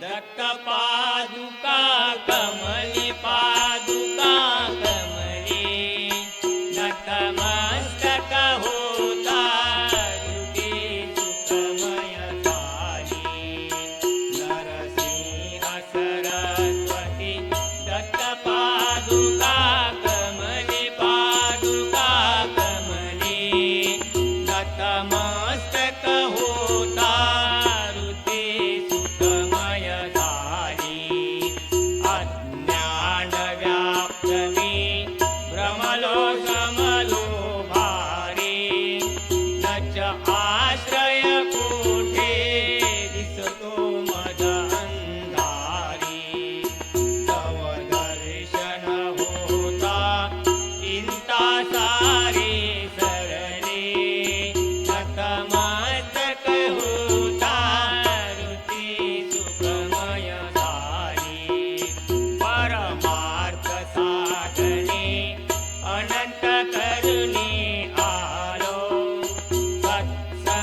दत्तपादुका कमली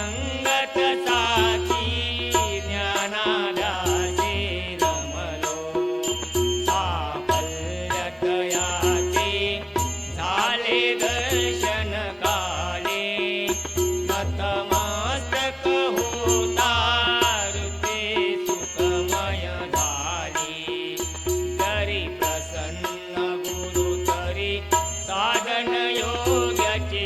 संगत साथी ज्ञानाला रमलो आपल्याचे झाले दर्शन काले नतमस्तक होता ऋते सुखमय झाली. तरी प्रसन्न गुरु तरी साधन योग्याची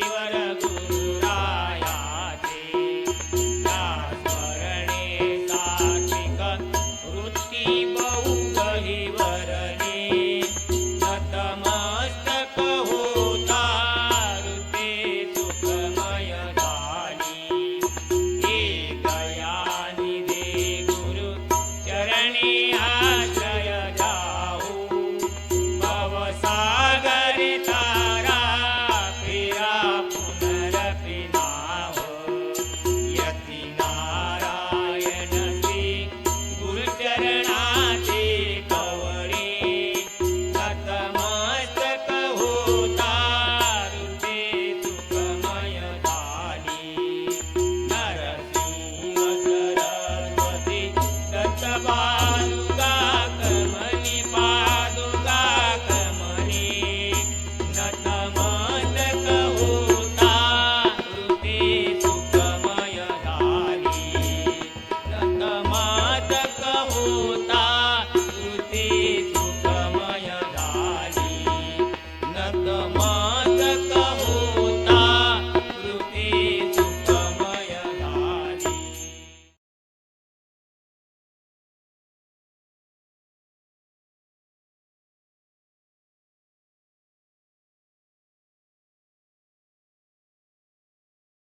ಶಿವರಘು